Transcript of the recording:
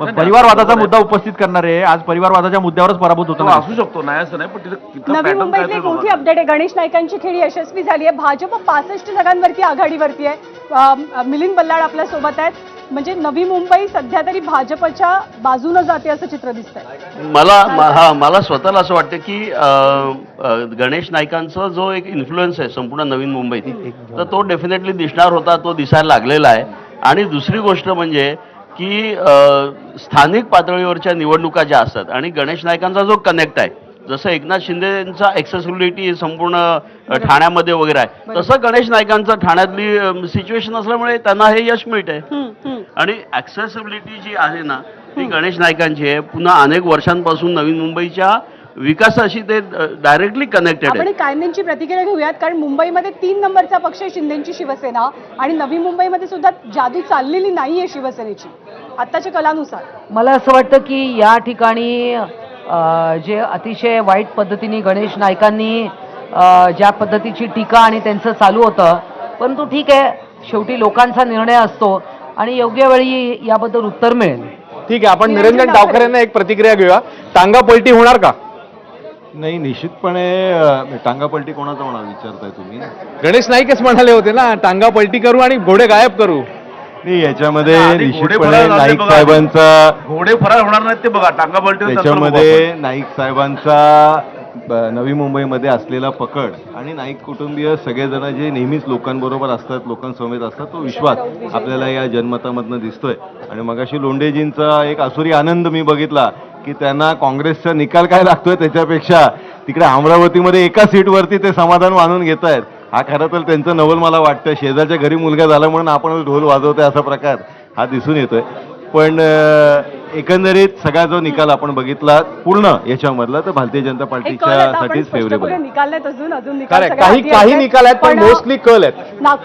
मग परिवारवादाचा आहे. मुद्दा उपस्थित करणारे आज परिवारवादाच्या मुद्द्यावरच पराभूत होतो असू शकतो नाही असं नाही पण तिथं नवी मुंबईतली एक मोठी. अपडेट आहे. गणेश नाईकांची खेळी यशस्वी झाली आहे. भाजप पासष्ट जागांवरती आघाडीवरती आहे. मिलिंद बल्लाळ आपल्यासोबत आहेत. म्हणजे नवी मुंबई सध्या तरी भाजपच्या बाजूनं जाते असं चित्र दिसतंय. मला म- हा मला स्वतःला असं वाटतं की गणेश नाईकांचा जो एक इन्फ्लुएन्स आहे संपूर्ण नवीन मुंबईत तर तो डेफिनेटली दिसणार होता तो दिसायला लागलेला आहे. आणि दुसरी गोष्ट म्हणजे की स्थानिक पातळीवरच्या निवडणुका ज्या असतात आणि गणेश नाईकांचा जो कनेक्ट आहे जसं एकनाथ शिंदेचा ॲक्सेसिबिलिटी संपूर्ण ठाण्यामध्ये वगैरे आहे तसं गणेश नाईकांचं ठाण्यातली सिच्युएशन असल्यामुळे त्यांना हे यश हम्म, हम्म. आणि ॲक्सेसिबिलिटी जी आहे ना ती गणेश नाईकांची आहे. पुन्हा अनेक वर्षांपासून नवीन मुंबईच्या विकासाशी ते डायरेक्टली कनेक्टेड आहे कायद्यांची प्रतिक्रिया घेऊयात कारण मुंबईमध्ये तीन नंबरचा पक्ष आहे शिंदेची शिवसेना आणि नवी मुंबईमध्ये सुद्धा जादू चाललेली नाहीये शिवसेनेची. आत्ताच्या कलानुसार. मला असं वाटतं की या ठिकाणी जे अतिशय वाईट पद्धतीने गणेश नाईकांनी अ, ज्या पद्धतीची टीका आणि त्यांचं चालू होतं परंतु ठीक आहे शेवटी लोकांचा निर्णय असतो आणि योग्य वेळी याबद्दल उत्तर मिळेल. ठीक आहे आपण निरंजन डावखरे. डावखरेंना एक प्रतिक्रिया घेऊया. टांगा पलटी होणार का? नाही निश्चितपणे अ, टांगा पलटी कोणाचा म्हणा विचारताय तुम्ही. गणेश नाईकच म्हणाले होते ना टांगा पलटी करू आणि घोडे गायब करू. नाही याच्यामध्ये घोडे निश्चितपणे फरार झाले नाईक बघा. साहेबांचा घोडे फरार होणार नाहीत ते बघा टांगा पलटी त्याच्यामध्ये नाईक साहेबांचा ब- नवी मुंबईमध्ये असलेला पकड आणि नाईक कुटुंबीय सगळेजण जे नेहमीच लोकांबरोबर असतात लोकांसमेत असतात तो विश्वास आपल्याला या जनमतामधनं दिसतोय. आणि मगाशी लोंढेजींचा एक आसुरी आनंद मी बघितला. की त्यांना काँग्रेसचा निकाल काय लागतोय त्याच्यापेक्षा तिकडे अमरावतीमध्ये एका सीटवरती ते समाधान मानून घेत आहेत हा खरं तर त्यांचं नवल मला वाटतं. शेजारच्या घरी मुलगा झाला म्हणून आपण ढोल वाजवतोय असा प्रकार हा दिसून येतोय. पण एकंदरीत सगळा जो निकाल आपण बघितला पूर्ण याच्यामधला तर भारतीय जनता पार्टीच्या साठीच फेवरेबल निकाल नाहीत अजून अजून काही काही आहेत. निकाल आहेत पण मोस्टली कल आहेत नागपूर